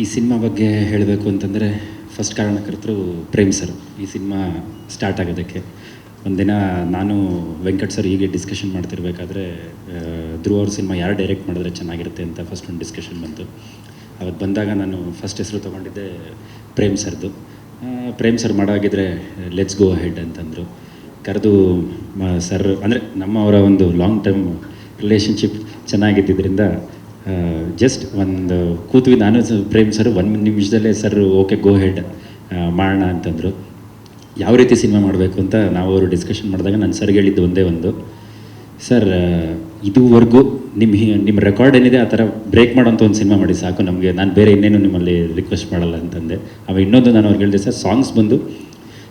ಈ ಸಿನಿಮಾ ಬಗ್ಗೆ ಹೇಳಬೇಕು ಅಂತಂದರೆ ಫಸ್ಟ್ ಕಾರಣಕರ್ತರು ಪ್ರೇಮ್ ಸರ್. ಈ ಸಿನಿಮಾ ಸ್ಟಾರ್ಟ್ ಆಗೋದಕ್ಕೆ. ಒಂದಿನ ನಾನು ವೆಂಕಟ್ ಸರ್ ಹೀಗೆ ಡಿಸ್ಕಷನ್ ಮಾಡ್ತಿರ್ಬೇಕಾದ್ರೆ ಧ್ರುವ ಅವ್ರ ಸಿನಿಮಾ ಯಾರು ಡೈರೆಕ್ಟ್ ಮಾಡಿದ್ರೆ ಚೆನ್ನಾಗಿರುತ್ತೆ ಅಂತ ಫಸ್ಟ್ ಒಂದು ಡಿಸ್ಕಷನ್ ಬಂತು. ಅವತ್ತು ಬಂದಾಗ ನಾನು ಫಸ್ಟ್ ಹೆಸರು ತೊಗೊಂಡಿದ್ದೆ ಪ್ರೇಮ್ ಸರ್ದು. ಪ್ರೇಮ್ ಸರ್ ಮಾಡೋಗಿದ್ರೆ ಲೆಟ್ಸ್ ಗೋ ಹೆಡ್ ಅಂತಂದರು. ಕರೆದು ಸರ್ ಅಂದರೆ ನಮ್ಮವರ ಒಂದು ಲಾಂಗ್ ಟರ್ಮ್ ರಿಲೇಷನ್ಶಿಪ್ ಚೆನ್ನಾಗಿದ್ದರಿಂದ ಜಸ್ಟ್ ಒಂದು ಕೂತ್ವಿ. ನಾನು ಪ್ರೇಮ್ ಸರ್, ಒಂದು ನಿಮಿಷದಲ್ಲೇ ಸರ್ ಓಕೆ ಗೋ ಹೆಡ್ ಮಾಡೋಣ ಅಂತಂದರು. ಯಾವ ರೀತಿ ಸಿನಿಮಾ ಮಾಡಬೇಕು ಅಂತ ನಾವು ಅವರು ಡಿಸ್ಕಷನ್ ಮಾಡಿದಾಗ ನಾನು ಸರ್ಗೆ ಹೇಳಿದ್ದು ಒಂದೇ ಒಂದು. ಸರ್ ಇದುವರೆಗೂ ನಿಮ್ಮ ನಿಮ್ಮ ರೆಕಾರ್ಡ್ ಏನಿದೆ ಆ ಥರ ಬ್ರೇಕ್ ಮಾಡೋಂಥ ಒಂದು ಸಿನಿಮಾ ಮಾಡಿ ಸಾಕು. ನಮಗೆ ನಾನು ಬೇರೆ ಇನ್ನೇನು ನಿಮ್ಮಲ್ಲಿ ರಿಕ್ವೆಸ್ಟ್ ಮಾಡಲ್ಲ ಅಂತಂದೆ. ಅವ ಇನ್ನೊಂದು ನಾನು ಅವ್ರಿಗೆ ಹೇಳಿದೆ, ಸರ್ ಸಾಂಗ್ಸ್ ಬಂದು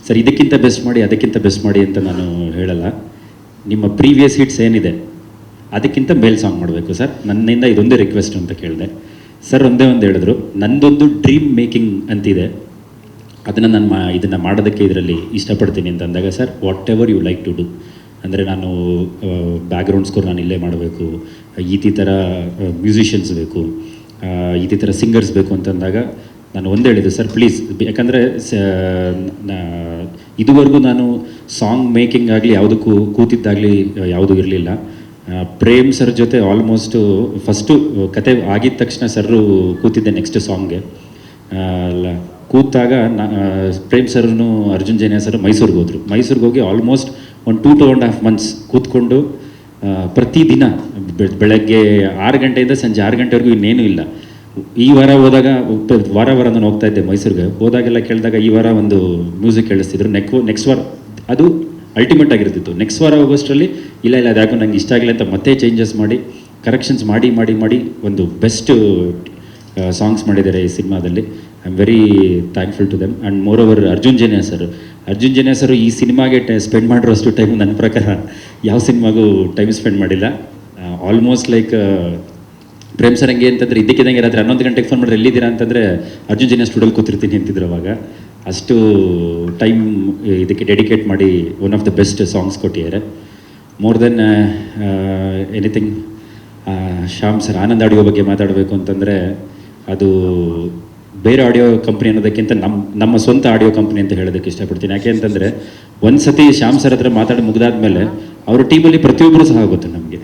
ಸರ್, ಇದಕ್ಕಿಂತ ಬೆಸ್ಟ್ ಮಾಡಿ, ಅದಕ್ಕಿಂತ ಬೆಸ್ಟ್ ಮಾಡಿ ಅಂತ ನಾನು ಹೇಳಲ್ಲ. ನಿಮ್ಮ ಪ್ರೀವಿಯಸ್ ಹಿಟ್ಸ್ ಏನಿದೆ ಅದಕ್ಕಿಂತ ಮೇಲ್ ಸಾಂಗ್ ಮಾಡಬೇಕು ಸರ್. ನನ್ನಿಂದ ಇದೊಂದೇ ರಿಕ್ವೆಸ್ಟ್ ಅಂತ ಕೇಳಿದೆ. ಸರ್, ಒಂದೇ ಒಂದು ಹೇಳಿದ್ರು. ನಂದೊಂದು ಡ್ರೀಮ್ ಮೇಕಿಂಗ್ ಅಂತಿದೆ. ಅದನ್ನು ನಾನು ಮಾ ಇದನ್ನು ಮಾಡೋದಕ್ಕೆ ಇದರಲ್ಲಿ ಇಷ್ಟಪಡ್ತೀನಿ ಅಂತ ಅಂದಾಗ sir whatever you like to do ಅಂದರೆ ನಾನು ಬ್ಯಾಕ್ಗ್ರೌಂಡ್ ಸ್ಕೋರ್ ನಾನು ಇಲ್ಲೇ ಮಾಡಬೇಕು. ಈ ಥರ ಮ್ಯೂಸಿಷಿಯನ್ಸ್ ಬೇಕು. ಈ ಥರ ಸಿಂಗರ್ಸ್ ಬೇಕು ಅಂತಂದಾಗ ನಾನು ಒಂದು ಹೇಳಿದೆ, ಸರ್ ಪ್ಲೀಸ್ ಯಾಕಂದರೆ ಇದುವರೆಗೂ ನಾನು ಸಾಂಗ್ ಮೇಕಿಂಗ್ ಆಗಲಿ, ಯಾವುದಕ್ಕೂ ಕೂತಿದ್ದಾಗಲಿ ಯಾವುದೂ ಇರಲಿಲ್ಲ. ಪ್ರೇಮ್ ಸರ್ ಜೊತೆ ಆಲ್ಮೋಸ್ಟು ಫಸ್ಟು ಕತೆ ಆಗಿದ ತಕ್ಷಣ ಸರ್ರು ಕೂತಿದ್ದೆ ನೆಕ್ಸ್ಟ್ ಸಾಂಗ್ಗೆ ಅಲ್ಲ, ಕೂತಾಗ ನಾ ಪ್ರೇಮ್ ಸರ್ನು ಅರ್ಜುನ್ ಜೈನ ಸರ್ ಮೈಸೂರಿಗೆ ಹೋದರು. ಮೈಸೂರಿಗೆ ಹೋಗಿ ಆಲ್ಮೋಸ್ಟ್ ಒಂದು two two and half months ಕೂತ್ಕೊಂಡು ಪ್ರತಿದಿನ ಬೆಳಗ್ಗೆ ಆರು ಗಂಟೆಯಿಂದ ಸಂಜೆ ಆರು ಗಂಟೆವರೆಗೂ ಇನ್ನೇನೂ ಇಲ್ಲ. ಈ ವಾರ ಹೋದಾಗ ವಾರ ವಾರ ನಾನು ಹೋಗ್ತಾ ಇದ್ದೆ ಮೈಸೂರಿಗೆ. ಹೋದಾಗೆಲ್ಲ ಕೇಳಿದಾಗ ಈ ವಾರ ಒಂದು ಮ್ಯೂಸಿಕ್ ಕೇಳಿಸ್ತಿದ್ರು. ನೆಕ್ ನೆಕ್ಸ್ಟ್ ವಾರ, ಅದು ಅಲ್ಟಿಮೇಟ್ ಆಗಿರ್ತಿತ್ತು. ನೆಕ್ಸ್ಟ್ ವಾರ ಆಗೋಸ್ಟ್ರಲ್ಲಿ ಇಲ್ಲ ಇಲ್ಲ ಅದ್ಯಾಕೋ ನಂಗೆ ಇಷ್ಟ ಆಗಿಲ್ಲ ಅಂತ ಮತ್ತೆ ಚೇಂಜಸ್ ಮಾಡಿ ಕರೆಕ್ಷನ್ಸ್ ಮಾಡಿ ಮಾಡಿ ಮಾಡಿ ಒಂದು ಬೆಸ್ಟ್ ಸಾಂಗ್ಸ್ ಮಾಡಿದ್ದಾರೆ ಈ ಸಿನಿಮಾದಲ್ಲಿ. I am very thankful to them and moreover Arjun Janya sir Arjun Janya sir ಈ ಸಿನಿಮಾಗೆ ಸ್ಪೆಂಡ್ ಮಾಡಿರೋಷ್ಟು ಟೈಮ್ ನನ್ನ ಪ್ರಕಾರ ಯಾವ ಸಿನಿಮಾಗೂ ಟೈಮ್ ಸ್ಪೆಂಡ್ ಮಾಡಿಲ್ಲ. ಆಲ್ಮೋಸ್ಟ್ ಲೈಕ್ ಪ್ರೇಮ್ ಸರ್ ಹಂಗೆ ಅಂತಂದರೆ ಇದಕ್ಕಿದಂಗೆ ರಾತ್ರಿ ಹನ್ನೊಂದು ಗಂಟೆಗೆ ಫೋನ್ ಮಾಡಿದ್ರೆ ಎಲ್ಲಿದ್ದೀರಾ ಅಂತಂದರೆ ಅರ್ಜುನ್ ಜನ ಸ್ಟುಡಿಯೋಲಿ ಕೂತಿರ್ತೀನಿ ಅಂತಿದ್ರು ಅವಾಗ. ಅಷ್ಟು ಟೈಮ್ ಇದಕ್ಕೆ ಡೆಡಿಕೇಟ್ ಮಾಡಿ one of the best songs ಕೊಟ್ಟಿದ್ದಾರೆ. More than anything Shyam sir Anand Audio ಬಗ್ಗೆ ಮಾತಾಡಬೇಕು ಅಂತಂದರೆ ಅದು ಬೇರೆ ಆಡಿಯೋ ಕಂಪ್ನಿ ಅನ್ನೋದಕ್ಕಿಂತ ನಮ್ಮ ನಮ್ಮ ಸ್ವಂತ ಆಡಿಯೋ ಕಂಪ್ನಿ ಅಂತ ಹೇಳೋದಕ್ಕೆ ಇಷ್ಟಪಡ್ತೀನಿ. ಯಾಕೆ ಅಂತಂದರೆ ಒಂದು ಸತಿ ಶ್ಯಾಮ್ ಸರ್ ಹತ್ರ ಮಾತಾಡಿ ಮುಗಿದಾದ್ಮೇಲೆ ಅವ್ರ ಟೀಮಲ್ಲಿ ಪ್ರತಿಯೊಬ್ಬರು ಸಹ ಗೊತ್ತು ನಮಗೆ.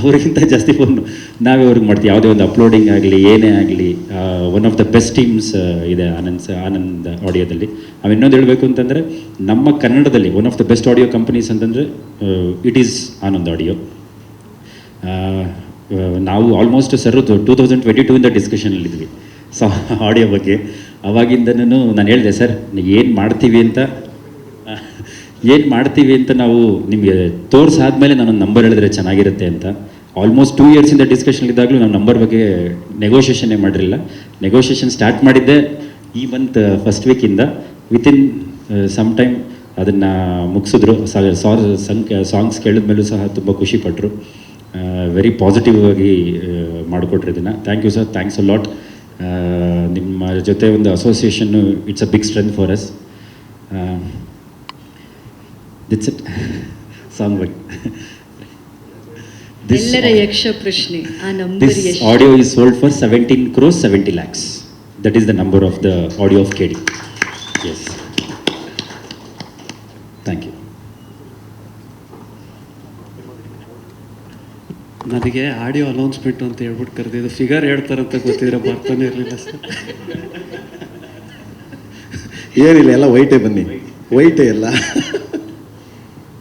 ಅವರಿಗಿಂತ ಜಾಸ್ತಿ ಫೋನ್ ನಾವೇ ಅವ್ರಿಗೆ ಮಾಡ್ತೀವಿ. ಯಾವುದೇ ಒಂದು ಅಪ್ಲೋಡಿಂಗ್ ಆಗಲಿ, ಏನೇ ಆಗಲಿ one of the best teams ಇದೆ ಆನಂದ್ ಸ- ಆನಂದ್ ಆಡಿಯೋದಲ್ಲಿ. ನಾವು ಇನ್ನೊಂದು ಹೇಳಬೇಕು ಅಂತಂದರೆ, ನಮ್ಮ ಕನ್ನಡದಲ್ಲಿ one of the best audio companies ಅಂತಂದರೆ ಇಟ್ ಈಸ್ ಆನಂದ್ ಆಡಿಯೋ ನಾವು almost sir two thousand twenty two ಇಂದ ಡಿಸ್ಕಷನಲ್ಲಿದ್ವಿ ಸೊ ಆಡಿಯೋ ಬಗ್ಗೆ. ಅವಾಗಿಂದನೂ ನಾನು ಹೇಳಿದೆ, ಸರ್ ಏನು ಮಾಡ್ತೀವಿ ಅಂತ ಏನು ಮಾಡ್ತೀವಿ ಅಂತ ನಾವು ನಿಮಗೆ ತೋರಿಸಾದ್ಮೇಲೆ ನಾನು ನಂಬರ್ ಹೇಳಿದ್ರೆ ಚೆನ್ನಾಗಿರುತ್ತೆ ಅಂತ. ಆಲ್ಮೋಸ್ಟ್ ಟೂ ಇಯರ್ಸಿಂದ ಡಿಸ್ಕಷನ್ ಇದ್ದಾಗಲೂ ನಾವು ನಂಬರ್ ಬಗ್ಗೆ ನೆಗೋಷಿಯೇಷನ್ನೇ ಮಾಡಿರಲಿಲ್ಲ ನೆಗೋಷಿಯೇಷನ್ ಸ್ಟಾರ್ಟ್ ಮಾಡಿದ್ದೆ ಈ ಮಂತ್ ಫಸ್ಟ್ ವೀಕಿಂದ ವಿತಿನ್ ಸಮ್ ಟೈಮ್ ಅದನ್ನು ಮುಗಿಸಿದ್ರು. ಸಾಂಗ್ಸ್ ಕೇಳಿದ್ಮೇಲೂ ಸಹ ತುಂಬ ಖುಷಿಪಟ್ಟರು ವೆರಿ ಪಾಸಿಟಿವ್ ಆಗಿ ಮಾಡಿಕೊಟ್ರಿ ಇದನ್ನು. Thank you sir thanks a lot ನಿಮ್ಮ ಜೊತೆ ಒಂದು association it's a big strength for us that's it song ಬಗ್ಗೆ ಎಲ್ಲರ ಯಕ್ಷ ಪ್ರಶ್ನೆ ಆ ನಂಬರ್ ದಿಸ್ ಎಷ್ಟು audio is sold for 17 crores 70 lakhs. That is the number of the audio of KD yes. Thank you ನನಗೆ ಆಡಿಯೋ ಅನೌನ್ಸ್ಮೆಂಟ್ ಅಂತ ಹೇಳ್ಬಿಟ್ಟು ಕರೆದಿದ್ದು. ಫಿಗರ್ ಹೇಳ್ತಾರಂತ ಗೊತ್ತಿದ್ರೆ ಬರ್ತಾನೆ ಇರಲಿಲ್ಲ ಸರ್. ಏನಿಲ್ಲ ಎಲ್ಲ ವೈಟೇ ಬನ್ನಿ. ವೈಟೇ ಎಲ್ಲ.